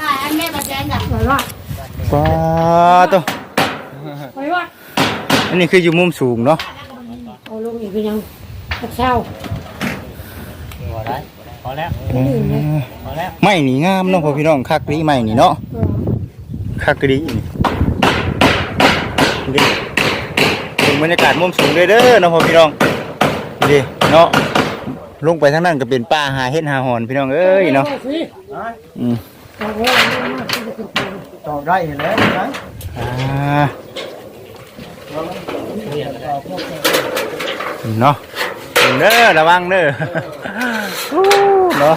อ่าอันแม่มาแจ้งกับไปว่าว้าตัวไปว่าอันนี้คืออยู่มุมสูงเนาะเอาลงอีกยังตักเช้าพอได้พอแล้วอืมพอแล้วไม้นี่งามเนาะพ่อพี่น้องคักดีไม้นี่เนาะคักดีนี่นี่ถึงบรรยากาศมุมสูงเลยเด้อเนาะพ่อพี่น้องนี่เนาะลงไปทางนั้นก็เป็นป่าหาเห็ดหาหอนพี่น้องเอ้ยเนาะ อืมต่อได้เห็นแล้วนะอ่าเนาะเด้อระวังเด้อเนาะ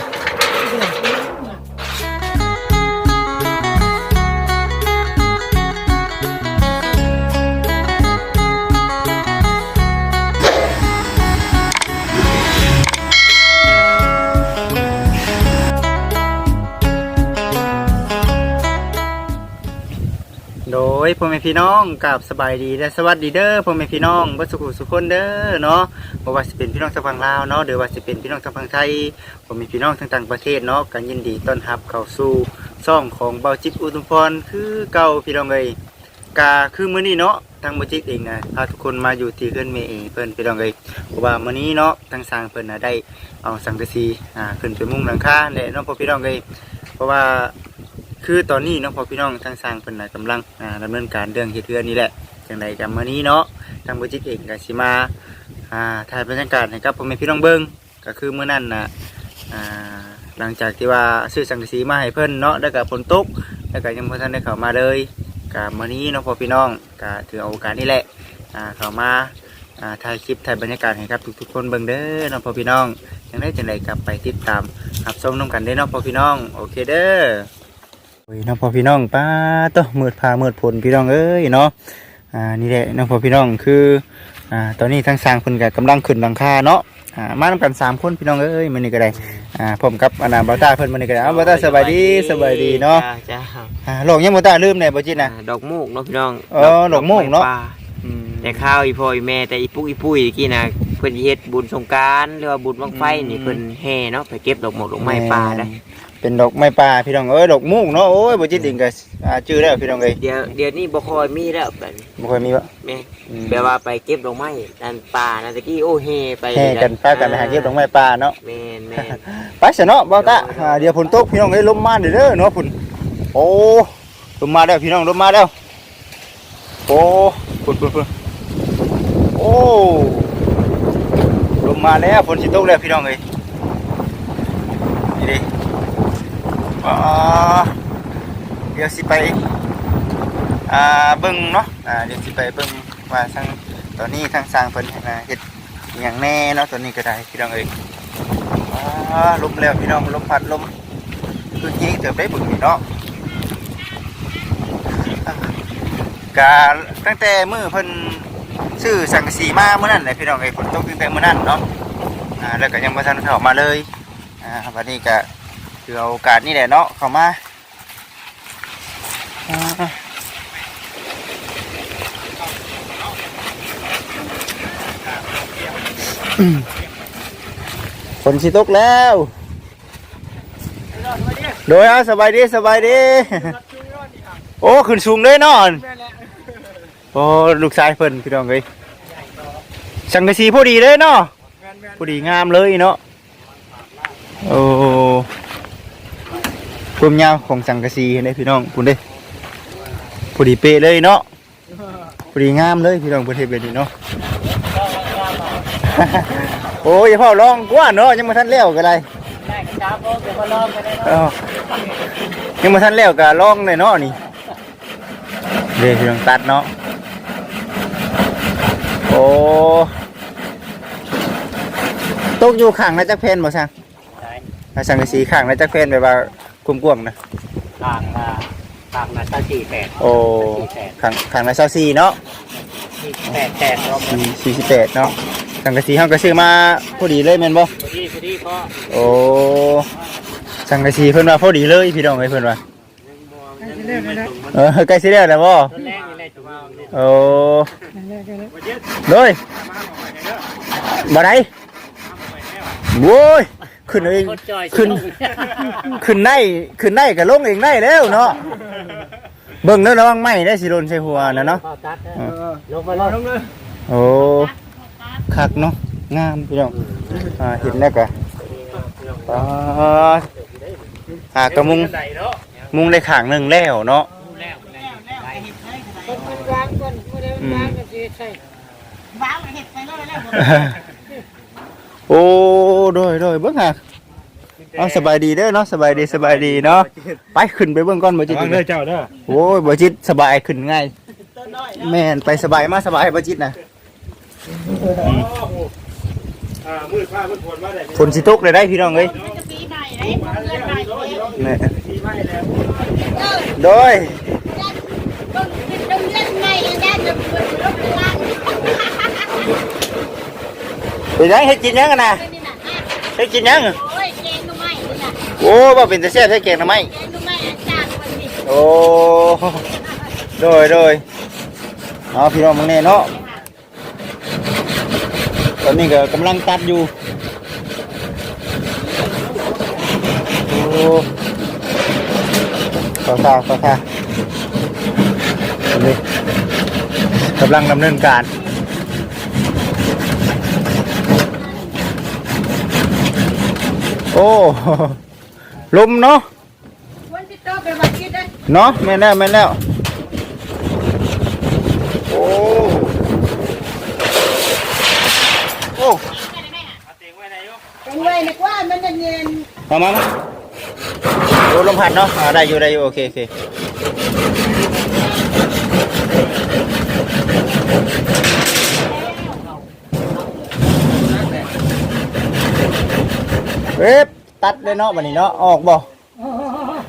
ยพ่อแม่พี่น้องกับสบายดีและสวัสดีเด้อพ่อแม่พี่น้องบ่สุขุสุขคนเด้อเนาะบ่ว่าสิเป็นพี่น้องทางฝั่งลาวเนาะหรือว่าสิเป็นพี่น้องทางฝั่งไทยพ่อแม่พี่น้องทางต่างประเทศเนาะกันยินดีต้อนรับเข้าสู่ช่องของเบาจิตอุทุมพรคือเก่าพี่น้องเอ้ยกาคือมื้อนี้เนาะทางเบาจิตเองนะพาทุกคนมาอยู่ที่เฮือนแม่เองเพิ่นพี่น้องเอ้ยเพราะว่ามื้อนี้เนาะทางสร้างเพิ่นน่ะได้เอาสังกะสีอ่าขึ้นไปมุงหลังคาแหละเนาะพ่อพี่น้องเอ้ยเพราะว่า คือตอนนี้เนาะพอพี่น้องทางสร้างเพิ่นน่ะกำลังอ่าดำเนินการเรื่องเฮ็ดเรือนนี่แหละจังไดกันมื้อนี้เนาะทางบุจิตเองก็สิมาอ่าถ่ายบรรยากาศให้กับพ่อแม่พี่น้องเบิ่งก็คือมื้อนั้นน่ะอ่าหลังจากที่ว่าซื้อสังกะสีมาให้เพิ่นเนาะแล้วก็ฝนตกแล้วก็ยังบ่ทันได้เข้ามาเลยก็มื้อนี้เนาะพอพี่น้องก็ถือเอาโอกาสนี้แหละอ่าเข้ามาอ่าถ่ายคลิปถ่ายบรรยากาศให้กับทุกๆคนเบิ่งเด้อเนาะพอพี่น้องจังไดจังไดกลับไปติดตามรับชมนํกันเด้อเนาะพอพี่น้องโอเคเด้อ น้องพ่อพี่น้องป้าโตมืดพามืดผลพี่น้องเอ้ยเนาะอ่านี่แหละน้องพ่อพี่น้องคืออ่าตอนนี้ทางสร้างเพิ่นก็กำลังขึ้นหลังคาเนาะอ่ามานำกันสามคนพี่น้องเอ้ยมื้อนี้ก็ได้อ่าผมกับอนาบาตาเพิ่นมื้อนี้ก็ได้เอาบาตาสบายดีสบายดีเนาะจ้าอ่าโลกยังบ่ตาลืมแน่บ่จิตนะดอกมูกเนาะพี่น้องอ๋อดอกมูกเนาะไม้ป่อืมแต่ข้าวอีพ่ออีแม่แต่อีปุ๊กอีปุ้ยกี้นะเพิ่นสิเฮ็ดบุญสงกรารหรือว่าบุญบังไฟนี่เพิ่นแห่เนาะไปเก็บดอกหมกดอกไม้ป่าได้ เป็นดอกไม้ป่าพี่น้องเอ้ยดอกมูกเนาะโอ้ยบ่จิตเองก็อ่าชื่อแล้วพี่น้องเอ้ยเดี๋ยวเดี๋ยวนี้บ่ค่อยมีแล้วแบบนี้บ่ค่อยมีวะแม่อืมแปลว่าไปเก็บดอกไม้นั่นป่านั่นตะกี้โอ้แห่ไปแห่กันพากันไปหาเก็บดอกไม้ป่าเนาะแม่นแม่นไปเสยเนาะบ่าวตาอ่าเดี๋ยวฝนตกพี่น้องเอ้ยลมมาเด้อเด้อเนาะฝนโอ้ลมมาแล้วพี่น้องลมมาแล้วโอ้ฝนฝนฝนโอ้ลมมาแล้วฝนสิตกแล้วพี่น้องเอ้ยนี่ดิ อ่าเดี๋ยวสิไปอ่าเบิ่งเนาะอ่าเดี๋ยวสิไปเบิ่งว่าทางตอนนี้ทางสร้างเพิ่นอ่าเฮ็ดอย่างแน่เนาะตอนนี้ก็ได้พี่น้องเอ้ยอ่าลมแล้วพี่น้องลมพัดลมคือยิงเถือไปบึงนี่เนาะกาตั้งแต่มือเพิ่นซื้อสังกะสีมาเมื่อนั้นแหละพี่น้องไอ้ฝนตกตั้งแต่เมื่อนั้นเนาะอ่าแล้วก็ยังบ่ทันเข้ามาเลยอ่าวันนี้ก็ คือเอาโอกาสนี่แหละเนาะเข้ามาฝนสิตกแล้ว โดยเอาสบายดีสบายดี โอ้ขึ้นสูงเลยเนาะโอ้ลูกชายเพิ่นพี่น้องเอ้ยสังกะสีพอดีเลยเนาะพอดีงามเลยเนาะโอ้ ความยาวของสังกะสีเห็นได้พี่น้องคุณเด้พอดีเป๊ะเลยเนาะพอดีงามเลยพี่น้องประเทศแบบนี้เนาะโอ้ยอย่าเผาลองกว่าเนาะยังมาทันแล้วก็ได้ได้ครับผมเดี๋ยวมาลองกันได้เอ้ายังมาทันแล้วก็ลองเลยเนาะนี่เดี๋ยวพี่น้องตัดเนาะโอ้ตกอยู่ข้างนะจักเพนบ่ซังได้ถ้าสังกะสีข้างนะจักเพนแบบว่า กว้างๆนะต่างอ่าต่างนะตั้งสี่แปดโอ้ข้างข้างละ24เนาะสี่แปดแปดรอบสี่48เนาะสังกะสีเฮาก็ซื้อมาพอดีเลยแม่นบ่พอดีพอดีก็โอ้สังกะสีเพิ่นว่าพอดีเลยพี่น้องเอ้ยเพิ่นว่าเรื่องนั้นนะเออใกล้สิแล้วแหล้วบ่ต้นแรกนี่แหละจุ๊บเนี่ยโอ้เรื่องนั้นเลยบ่ได้โว้ย ขึ้นเอาเองคนจอยขึ้นขึ้นได้ขึ้นได้ก็ลงเองได้แล้วเนาะเบิ่งเด้อระวังไหม้ได้สิหล่นใส่หัวนะเนาะพ่อตัดเออ ลงมาเลยโอ้คักเนาะงามพี่น้องอ่าเห็นแล้วก็อ่าหากระมุงมุงได้ข้างหนึงแล้วเนาะแล้วคนมันวางก่อนบ่ได้มันวางก็สิใช่ โอ้โดยโดยเบิ่งหาเอาสบายดีเด้อเนาะสบายดีสบายดีเนาะไปขึ้นไปเบิ่งก่อนบ่จิตวางเด้อเจ้าเด้อโอ้ยบ่จิตสบายขึ้นง่ายแม่นไปสบายมาสบายบ่จิตนะอ่ามืดผ้ามืดฝนมาได้ฝนสิตกเลยได้พี่น้องเอ้ยแม่โดย ไปยังเฮ็ดกินยังกันนะเฮ็ดกินยังโอ้บ่เป็นตาแซ่บใส่แกงทำไมโอ้โดยโดยเอาพี่น้องมึงแน่เนาะตอนนี้ก็กำลังตัดอยู่โอ้ต่อท่าต่อท่าอันนี้กำลังดำเนินการ โอ้ลมเนาะเนาะแม่นแล้วแม่นแล้วโอ้โอ้เป็นไว้นึกว่ามันจะเย็นมามามาโอ้ลมพัดเนาะอ่าได้อยู่ได้อยู่โอเคโอเค เว็บตัดเลยเนาะบัดนี้เนาะออกบ่โอ้โหนะ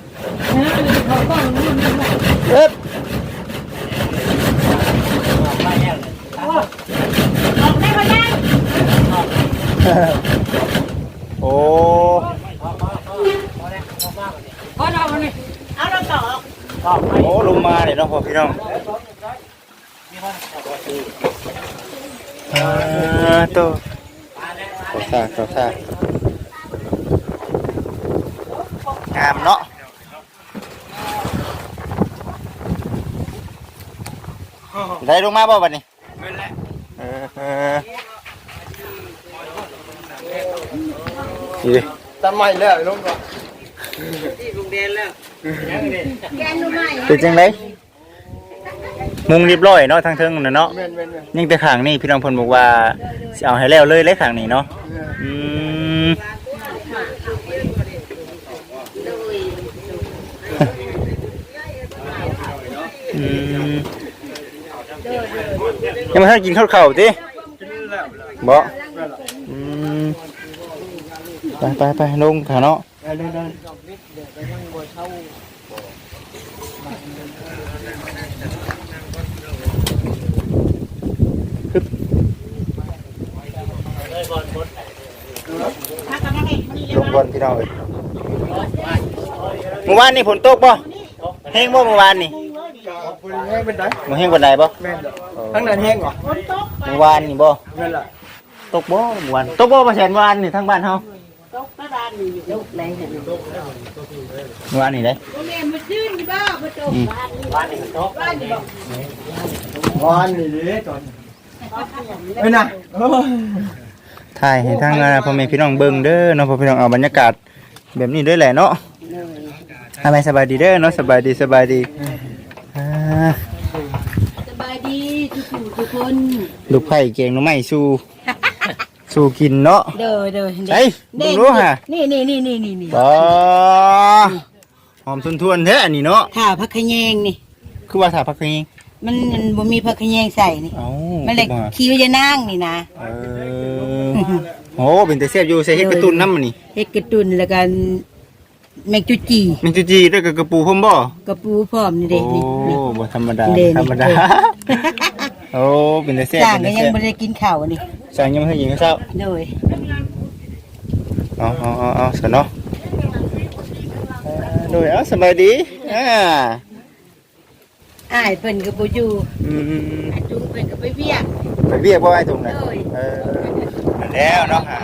เขากล้องนู่นนี่นั่นเว็บโอ้พอเรามันนี่โอ้ลงมาเลยเนาะพ่อพี่น้องอ่าโตต่อซาต่อซา งามเนาะได้ลงมาบ่บัดนี้เออเออนี่ดิตัดใหม่แล้วลงก่อนเป็นจังไดมุงเรียบร้อยเนาะทางเทิงเนาะแม่นแม่นแม่นยังแต่ขางนี่พี่น้องพิ่นบอกว่าเอาให้แล้วเลยเลยขางนี้เนาะอืม ยังไม่ทันกินข้าวเข่าติบ่อืมไปไปไปลงขาเนาะได้ได้ได้ลงบอลพี่น้องเอ้ยเมื่อวานนี่ฝนตกบ่แห้งบ่เมื่อวานนี่คุณแห้งเป็นไดบ่แห้งปานใดบ่แม่น ทั้งนั้นแห้งเหรอเมื่อวานนี่บ่แม่นล่ะตกบ่เมื่อวานตกบ่ประแสนเมื่อวานนี่ทั้งบ้านเฮาเมื่อวานนี่ได้แม่มาชื่นบ้ามาจบบ้านบ้านนี้มันตกบ้านนี่บอกวานนี่เด้ตอนเอ้ยน่ะโอ้ยถ่ายให้ทางอ่าพ่อแม่พี่น้องเบิ่งเด้อเนาะพ่อพี่น้องเอาบรรยากาศแบบนี้ด้วยแหละเนาะทำไมสบายดีเด้อเนาะสบายดีสบายดีอ่าสบาย ดีทุกผู้ทุกคนลูกไผ่เก่งหน้องไม้สู้ สู้กินเนาะ เด้อเด้อเฮ้ยมึงรู้ฮะ นี่นี่นี่นี่นี่นี่บ่หอมทุนทวนๆแท้อันนี้เนาะข้าวผักขะแยงนี่ คือว่าถ้าพักนี้มันมันบ่มีผักขะแยงใส่นี่ เอ้ามันเลยบ่คิวจะนั่งนี่นะ เออโอ้เป็นแต่เสียบอยู่ใส่เฮ็ดกระตุ้นน้ำมันนี่เฮ็ดกระตุนแล้วกันแมงจุจีมันจุจีด้วยกับกระปูพร้อมบ่ กระปูพร้อมนี่เด้โอ้นี่นี่ บ่ธรรมดาเด่นธรรมดา โอ้เป็นแต่เสียบจ้างเป็นก็แต่ยังเสียบบ่ได้กินข้าวนี่สั่งยังไม่ให้ยิงเขาเช้าโดยเอาเอาเอาเอาสนเนาะเอ่อโดยเอาสบายดีอ่าอ้ายเพิ่นก็บ่อยู่อืมอาจุงเพิ่นก็ไปเวียกไปเบียกบ่ไอ้ตรงนั้นโดยเออมาแล้วเนาะหา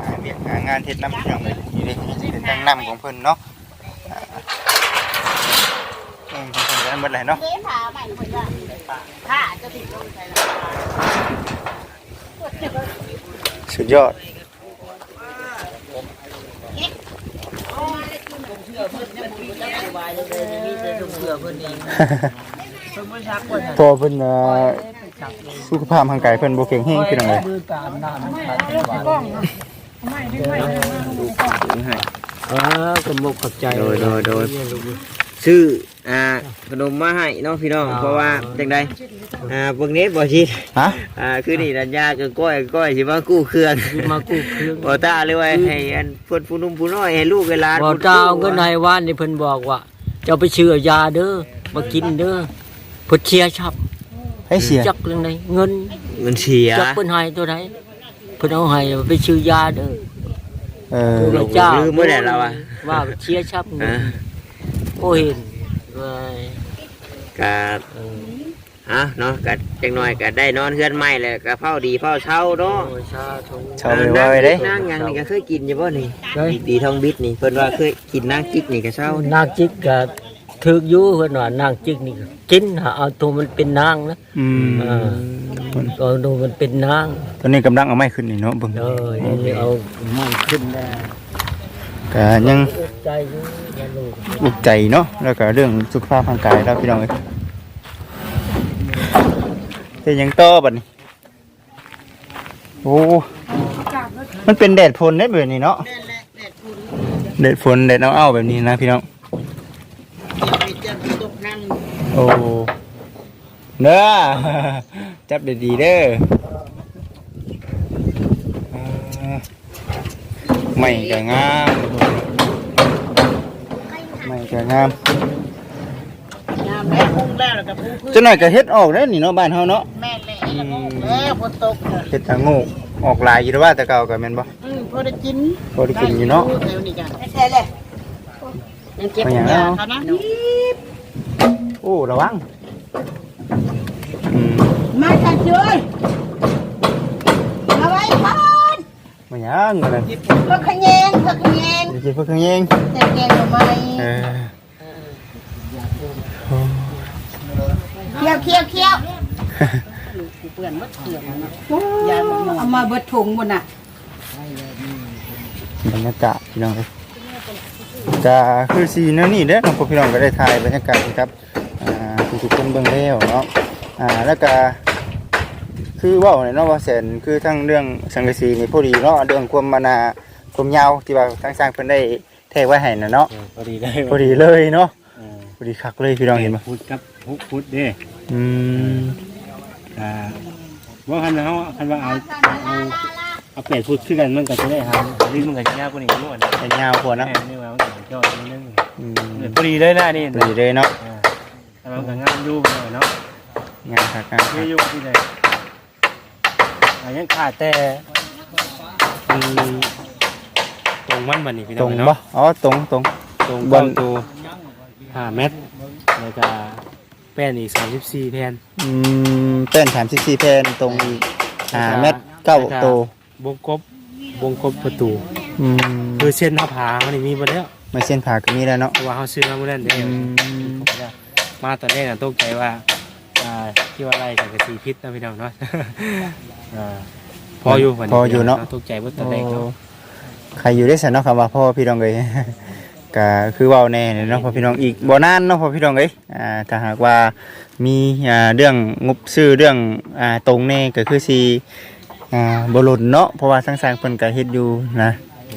หาเบียกหาหางานเฮ็ดน้ำพี่น้องเลยนี่เลยเป็นทางน้ำของเพิ่นเนาะอ่า อืมของเพิ่นก็หมดเลยเนาะเลี้ยงผาใหม่คนละผ้าจะติดลงใส่ละสุดยอดพอเพิ่นเอ่อสุขภาพร่างกายเพิ่นบ่แข็งแรงพี่น้องเลยเออสมมุกขอบใจโดยโดยโดย ซื้ออ่าขนมมาให้เน้องพี่น้องเพราะว่าจังไดอ่าเบิ่งนี้บ่ชิดฮะ อ่าคือนี่ดันยาก็ก้อยก้อยสิมากู้เครื่องมากู้เครื่องบ่ตาเลยว่าให้อันเพิ่นผู้หนุ่มผู้น้อยให้ลูกให้หลานบอกเจ้าเอาเงินในว่านนี่เพิ่นบอกว่า เจ้าไปชื่อยาเด้อมากินเด้อเพิ่นเชียร์ชับให้เสียจักเรื่องใดเงินเงินเสียจักเพิ่นให้ตัวใดเพิ่นเอาให้ไปชื่อยาเด้อเออพระเจ้าลืมบ่ได้แล้วอะว่าเชียร์ชับเงิอ่า นโอ้เห็นว่าก็เอออะเนาะก็จังน้อยก็ได้นอนเฮือนใหม่แล้วก็เฝ้าดีเฝ้าเช่าเนาะโอ้ชาทุชาวไปว่าไว้เด้นางหยังนี่ก็เคยกินอยู่บ่นี่เฮ้ยตีทองบิดนี่เพิ่นว่าเคยกินนางจิกนี่ก็เช่านี่นางจิกก็ถึกอยู่เพิ่นว่านางจิกนี่ก็กินหาเอาตัวมันเป็นนางนะอืมเออก็ดูมันเป็นนางตอนนี้กำลังเอาไม้ขึ้นนี่เนาะเบิ่งเออนี่เอามันขึ้นได้ ก็ยังอุกใจเนาะแล้วก็เรื่องสุขภาพร่างกายแล้วพี่น้องเอ้ยเฮ็ดหยังต่อบัดนี้โอ้มันเป็นแดดพลได้แบบนี้เนาะแดดฝนแดดเอาๆแบบนี้นะพี่น้องโอ้เด้อจับดีๆเด้อา ไม่ก็งามไม่ก็งามยามแม่พุ่งแล้วแล้วก็พุ่งขึ้นจังหน่อยก็เฮ็ดออกได้อนี่เนาะบ้านเฮาเนาะแม่แหละแล้วฝนตกเนี่ยเฮ็ดทางงูออกหลายอยู่แล้วว่าแต่เก่าก็แม่นบ่อืมพอได้กินพอได้กินอยู่เนาะ แถวนี้กันไม่ใช่เลยยังเก็บของยาเขานะโอ้ระวังอืมมาจัดช่วย ยังกันนั่นเพื่อขยงเพื่อขยงสิกินเพิ่นเองแต่แกงทำไมเออเคี้ยวเคี้ยวเคี้ยวเปื่อนมดเถื่อนนะยายมันเอามาเบิดถุงบนน่ะบรรยากาศพี่น้องเอ้ยก็คือสีแนวนี้เด้อน้องพ่อพี่น้องก็ได้ถ่ายบรรยากาศครับอ่าทุกๆคนเบิ่งแล้วเนาะอ่าแล้วก็ คือเว้าเนี่ยเนาะว่าแสนคือทั้งเรื่องสังกะสีนี่พอดีเนาะเรื่องความมานาความยาวที่ว่าทางสร้างเพิ่นได้แทกไว้ให้น่ะเนาะพอดีได้พอดีเลยเนาะพอดีคักเลยพี่น้องเห็นปะพุทธครับพุทธพุทธเด้อืมอ่าว่าคันเขาคันว่าเอาเอาเอาเป็ดพุทธขึ้นกันมันก็จะได้ครับลิ้นมันก็จะยากกว่านี้นวดนะเป็นยาวกว่าแม่เนาะนี่ว่ามันก็ยอดนิดนึงอืมพอดีเลยนะนี่พอดีเลยเนาะอ่าแต่มันก็งามอยู่หน่อยเนาะงานคักงานคันี่กอยู่ที่ไหน อันยังขาดแต่อืมตรงมันบันนี่พี่ตน้รองงเนาะปะอ๋อตรงตรง ตรงบอลเก้าตัวห้าเมตรแล้วก็แป้นอีกสามสิบสี่แผ่น อืมเป็นสามสิบสี่แผ่นตรงอีกอ่าเม็ดเก้าโตววงกบวงกบประตู อืมคือเส้นหน้าผาเขานี่มีมาแล้วไม่เส้นผ่าก็มีแล้วเนาะเพราะว่าเขาซื้อมาเมื่อนั้นเด้อืมมาตอนแรกน่ะตกใจว่าอ่า ที่ว่าไรจากกระสีพิษนะพี่น้องเนาะ อ่าพออยู่วันนี้พออยู่เนาะ ตกใจว่าตอนแรกเนาะใครอยู่ได้สันเนาะคำว่าพ่อพี่น้องเลยก็คือเว่าแน่เนี่ยเนาะพ่อพี่น้องอีกบ่นานเนาะพ่อพี่น้องเอ้ยอ่าถ้าหากว่ามีอ่าเรื่องงบซื้อเรื่องอ่าตรงแน่ก็คือสิอ่าบ่หล่นเนาะเพราะว่าทั้งสร้างเพิ่นก็เฮ็ดอยู่นะ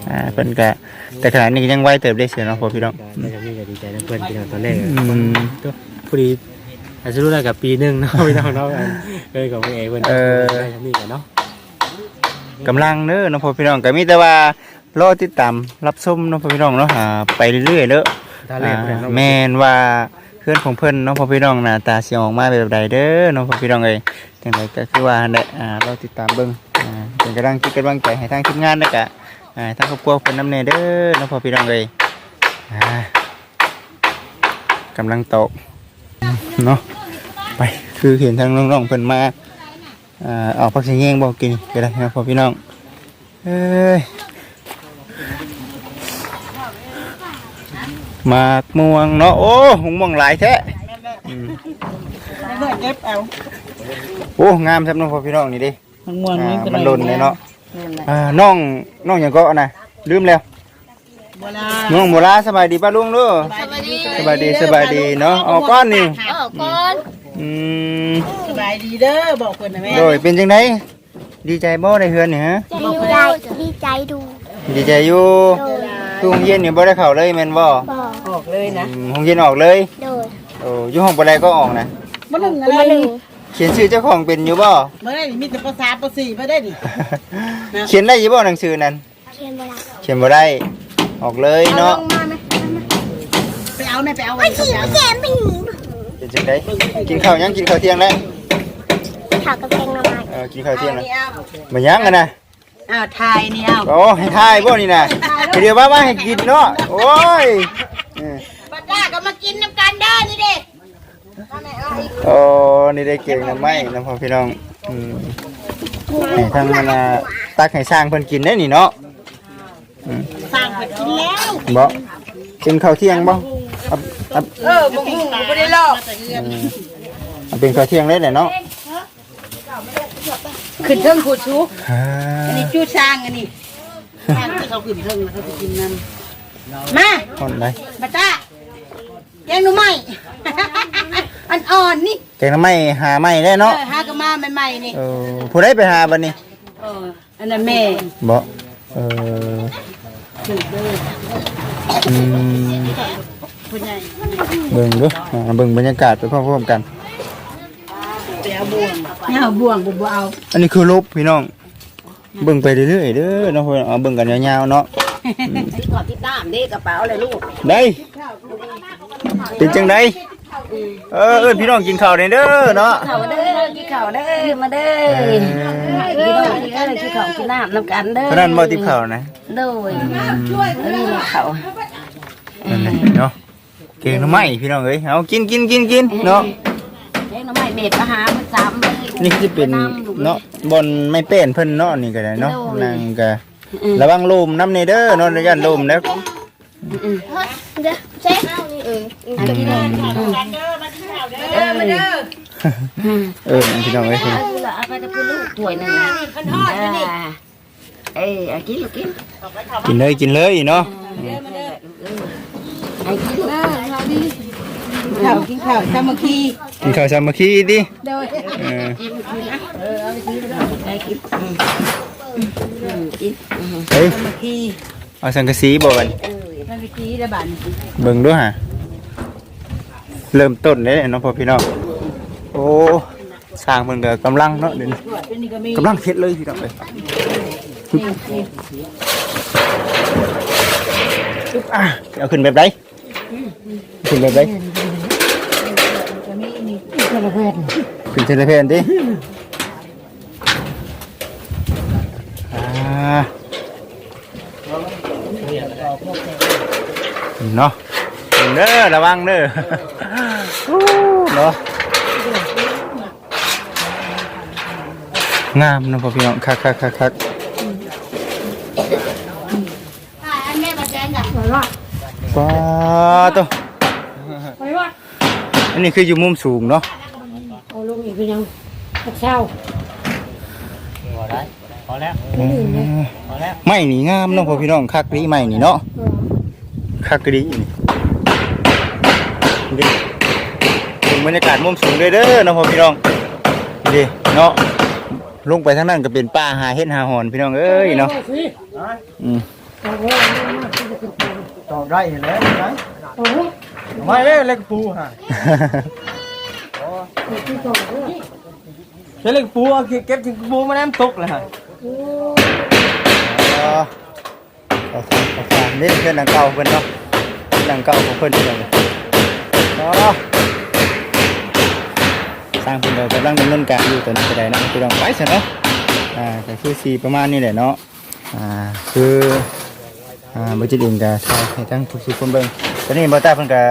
อ่าเพิ่นก็แต่ขณะนี้ก็ยังไวเติบได้เสียเนาะพ่อพี่น้องแต่ก็มีก็ดีใจนะเพื่อนพี่น้องตอนแรกอืมก็พอดี อาจจะรู้ได้กับปีหนึงเนาะพี่น้องเนาะเลยกับพี่เอเพื่อนเออ ได้กับนี่กันเนาะกำลังเด้อเนาะพ่อพี่น้องก็มีแต่ว่ารอติดตามรับชมเนาะพ่อพี่น้องเนาะอ่าไปเรื่อยๆเด้อถ้าแรกเพื่อนเนาะแม่นว่าเพื่อนของเพื่อนเน้องพ่อพี่น้องหน้าตาเสียงออกมาแบบใดเด้อเน้องพ่อพี่น้องเอ้ยจังไดก็คือว่าได้อ่าเราติดตามเบิ่งอ่าเป็นกำลังจิตกำลังใจให้ทางทีมงานแล้วก็อ่าทางครอบครัวเพิ่นนำแน่เด้อเน้องพ่อพี่น้องเอ้ยอ่ากำลังตก เนาะไปคือเห็นทางน้องๆเพิ่นมาเอาพักสิแยงบอกกินก็ได้นะพ่อพี่น้องเอ้ยมากม่วงเนาะโอ้หงม่วงหลายแท้โอ้งามครับน้องพ่อพี่น้องนี่ดิมันม่งมันหล่นเลยเนาะน้องน้องอย่างก็นะลืมแล้ว น้องโมลาสบายดีป้าลุงเด้อสบายดีสบายดีเนาะเอาก้อนนี่เออก่อนอืมสบายดีเด้อบอกเพิ่นนะแม่โดยเป็นจังไดดีใจบ่ได้เฮือนนี่ฮะดีใจดีใจดูดีใจอยู่คือห้องเย็นนี่บ่ได้เข้าเลยแม่นบ่บอกออกเลยนะอืมห้องเย็นออกเลยโดยโอ้อยู่ห้องบ่ได้ก็ออกนะบ่นึงอะมาไรหนึ่งเขียนชื่อเจ้าของเป็นอยู่บ่บ่ได้มีแต่ภาษาภาษีบ่ได้ดิเขียนได้อยู่บ่หนังสือนั้นเขียนมาละเขียนบ่ได้ ออกเลยเนาะไปเอาแม่ไปเอาไว้ที่เอาแกมไปหนีเป็นจังไดกินข้าวยังกินข้าวเที่ยงแล้วข่าวกับเพลงละไม้เออกินข้าวเที่ยงแล้วนี่เอาบ่ยังกันนะอ้าวทายนี่เอาโอ้ให้ทายบ่นี่นะเดี๋ยวว่าว่าให้กินเนาะโอ้ยเออบัดด้าก็มากินน้ำกันเด้อนี่เด้โอ้นี่ได้เก่งนะไม่น้ำพ่อพี่น้องอืมให้ทางมันน่ะตักให้สร้างเพิ่นกินได้นี่เนาะสร้างเพิ่น กินแล้วบ่กินข้าวเที่ยงบ่เอาเอาเออบ่ฮู้บ่ได้ลอกเอาเป็นข้าวเที่ยงได้แหละเนาะขึ้นเทิงขูดชุกอ่าอันนี้จู้ช้างอันนี้ช้างที่เขาขึ้นเทิงแล้วเขาจะกินน้ำมาคนใดบัดด้าแกงหนูใหม่อันอ่อนนี่แกงน้ำไม้หาไม้ได้เอเนาะอหากะมาใหม่ๆนี่เออผู้ใดไปหาบัดนี้เอออันนั้นแม่บ่เออ ถึงเด้ออืมผู้ใหญ่เบิ่งดูอ่าเบิ่งบรรยากาศไปพร้อมๆกัน ไปเอาบ่วงเนี่ยเอาบ่วงบ่บ่เอาอันนี้คือลบพี่น้อง เบิ่งไปเรื่อยๆเด้อเนาะเพิ่นเอาเบิ่งกันยาวๆเนาะขอติดตามเด้กระเป๋าเลยลูกได้เป็นจังได เออเอิ้นพี่น้องกินข้าวได้เด้อเนาะเขาเด้อกินข้าวเด้อมาเด้อเออกินข้าวเด้อกินข้าวกินน้ำน้ำกันเด้อเท่านั้นบ่ติบข้าวนะโดยเออเขานั่นแหละเนาะเก่งทำไมพี่น้องเอ้ยเอากินกินกินกินเนาะเด็กน้องใหม่เม็ดมาหามันซ้ำเลยนี่คือเป็นเนาะบนไม่เป็นเพิ่นเนาะนี่ก็ได้เนาะนางก็ระวังลมน้ำในเด้อเนาะระยะลมแล้วเด้อเช็ค เออเออมาเด้อเออพี่น้องเอ้ยเอาละอาไปจะพูลูกถ้วยหนึ่งเออเอากินลูกกินกินเลยกินเลยเนาะไอ้กินเออข้าวกินข้าวสามัคคีกินข้าวสามัคคีดิโดยเออไอ้กินอือกินเฮ้ยสามัคคีเอาสังกะสีบ่กันสามัคคีได้บ้านเบิ่งด้วยฮะ เริ่มต้นเด้เนาะพ่อพี่น้องโอ้สร้างเพิ่นก็กำลังเนาะเดี๋ยวนี้กำลังเฮ็ดเลยพี่น้องเอ้ยอะเอาขึ้นแบบใดขึ้นแบบใดขึ้นเทเลเพนดิอ่าเนาะเด้อระวังเด้อ เนาะงามเนาะพ่อพี่น้องคักคักคักคักอันแม่มาแจ้งกับว้าตัวอันนี้คืออยู่มุมสูงเนาะโอ้ลูกนี่เป็นยังเช้าพอได้พอแล้วอืมพอแล้วไม่นี่งามเนาะพ่อพี่น้องคักดีไม่นี่เนาะคักดีนี่ดิถึง บรรยากาศมุมสูงเลยเด้อเนาะพ่อพี่น้องดิเนาะลงไปทางนั้นก็เป็นป่าหาเห็ดหาหอนพี่น้องเอ้ยเนาะอืมตอได้เห็นแล้วนะไม่เอ้ยเล็กปูฮะเล็กปูเอาเก็บถึงปูมาน้ำตกเลยฮะอ๋อเอาทางเอาทางนี่เพื่อนหนังเก่าเพิ่นเนาะหนังเก่าของเพิ่นพี่น้องอ๋อ สร้างเพิ่นก็กำลังดำเนินการอยู่ตอนนี้ก็ได้นะพี่น้องไปซะเนาะอ่าก็คือสีประมาณนี้แหละเนาะอ่าคืออ่าบ่จิตเองก็ถ่ายให้ทั้งทุกๆคนเบิ่งตอนนี้บ่ตาเพิ่นก็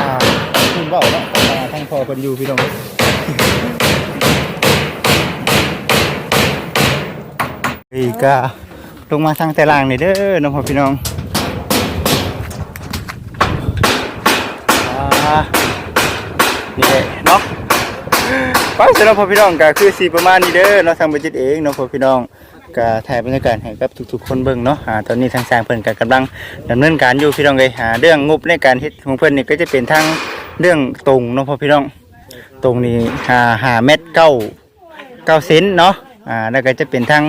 อ่าคุณเว้าเนาะทั้งพ่อเพิ่นอยู่พี่น้องนี่ก็ลงมาทางแต่ล่างนี่เด้อน้องพ่อพี่น้องนี่เนาะ ไปสำหรับพ่อพี่น้องก็คือสีประมาณนี้เด้อเนาะทางบัจิตเองเนาะพ่อพี่น้องก็ถ่ายบรรยากาศให้กับทุกๆ คนเบิ่งเนาะอ่าตอนนี้ทางสร้างเพิ่นก็กำลังดำเนินการอยู่พี่น้องเอ้ยหาเรื่องงบในการเฮ็ดของเพิ่นนี่ก็จะเป็นทางเรื่องตรงเนาะพ่อพี่น้อง ตรงนี้หาหาเม็ดเก้าเก้าเซนเนาะอ่าแล้วก็จะเป็นทาง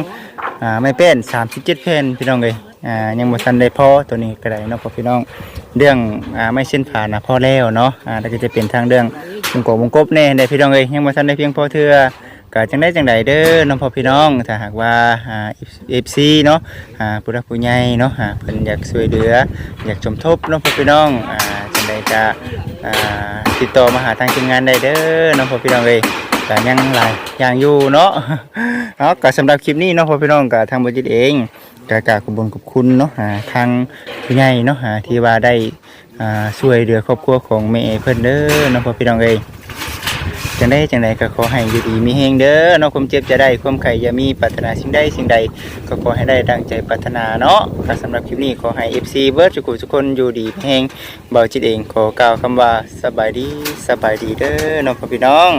อ่าไม่เป็นสามสิบเจ็ดเพนพี่น้องเลยอ่ายังบ่ทันได้พอตัวนี้ก็ได้เนาะพ่อพี่น้องเรื่องอ่าไม่เส้นผ่านนะพอแล้วเนาะอ่าแล้วก็จะเป็นทางเรื่อง วงกบวงกบแน่ได้พี่น้องเลยยังบ่ทันได้เพียงพอเทื่อก็จังได้จังใดเด้อน้องพ่อพี่น้องถ้าหากว่าอ่า FC เนาะอ่าผู้รักผู้ใหญ่เนาะอ่าเพิ่นอยากช่วยเหลือ อยากสมทบน้องพ่อพี่น้องอ่าจังใดก็อ่าติดต่อมาหาทางทีมงานได้เด้อน้องพ่อพี่น้องเอ้ยก็ยังหลายอย่างอยู่เนาะเอาะก็สำหรับคลิปนี้น้องพ่อพี่น้องก็ทางบริษัทเองก็กาขอบคุญขอบคุณเนาะอ่าทางผู้ใหญ่เนาะอ่าที่ว่าได้ อ่าช่วยเหลือครอบครัวของแม่เพิ่นเด้อน้องพ่อพี่น้องเอ้ยจังได้จังใดก็ขอให้อยู่ดีมีเฮงเด้อเนาะความเจ็บจะได้ความไข่อย่ามีปรารถนาสิ่งใดสิ่งใด ก็ขอให้ได้ดังใจปรารถนาเนาะก็สำหรับคลิปนี้ขอให้ FC เบิร์ดทุกคนทุกคนอยู่ดีมีเฮงเบาจิตเองขอกล่าวคำว่าสบายดีสบายดีเด้อน้องพ่อพี่น้อง